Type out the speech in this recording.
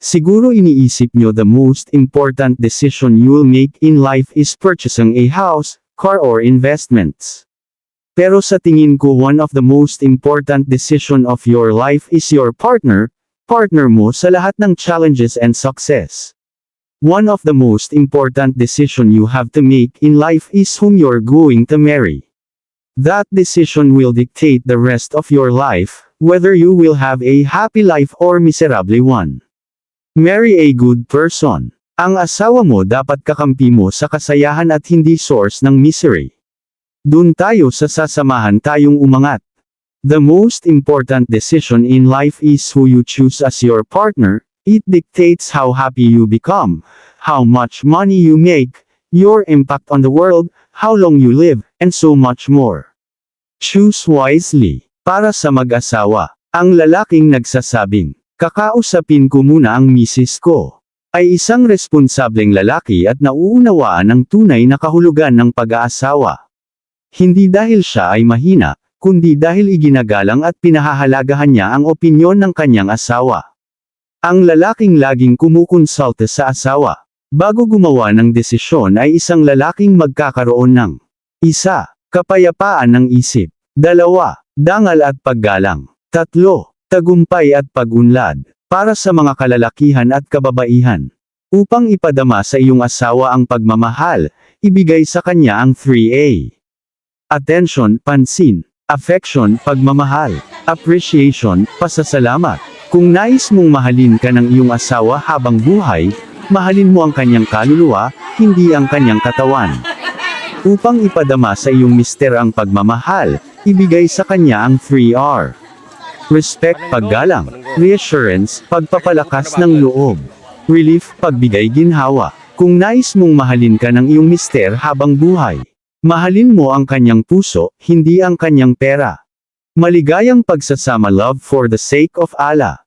Siguro iniisip nyo the most important decision you'll make in life is purchasing a house, car or investments. Pero sa tingin ko one of the most important decision of your life is your partner, partner mo sa lahat ng challenges and success. One of the most important decision you have to make in life is whom you're going to marry. That decision will dictate the rest of your life, whether you will have a happy life or miserable one. Marry a good person. Ang asawa mo dapat kakampi mo sa kasayahan at hindi source ng misery. Dun tayo sa sasamahan tayong umangat. The most important decision in life is who you choose as your partner, it dictates how happy you become, how much money you make, your impact on the world, how long you live, and so much more. Choose wisely. Para sa mag-asawa, ang lalaking nagsasabing, kakausapin ko muna ang misis ko, ay isang responsableng lalaki at nauunawaan ang tunay na kahulugan ng pag-aasawa. Hindi dahil siya ay mahina, kundi dahil iginagalang at pinahahalagahan niya ang opinyon ng kanyang asawa. Ang lalaking laging kumukonsulta sa asawa, bago gumawa ng desisyon ay isang lalaking magkakaroon ng isa, kapayapaan ng isip, dalawa, dangal at paggalang, tatlo, tagumpay at pagunlad, para sa mga kalalakihan at kababaihan. Upang ipadama sa iyong asawa ang pagmamahal, ibigay sa kanya ang 3A. Attention, pansin, affection, pagmamahal, appreciation, pasasalamat. Kung nais mong mahalin ka ng iyong asawa habang buhay, mahalin mo ang kanyang kaluluwa, hindi ang kanyang katawan. Upang ipadama sa iyong mister ang pagmamahal, ibigay sa kanya ang 3R. Respect, paggalang, reassurance, pagpapalakas ng loob. Relief, pagbigay ginhawa. Kung nais mong mahalin ka ng iyong mister habang buhay, mahalin mo ang kanyang puso, hindi ang kanyang pera. Maligayang pagsasama love for the sake of Allah.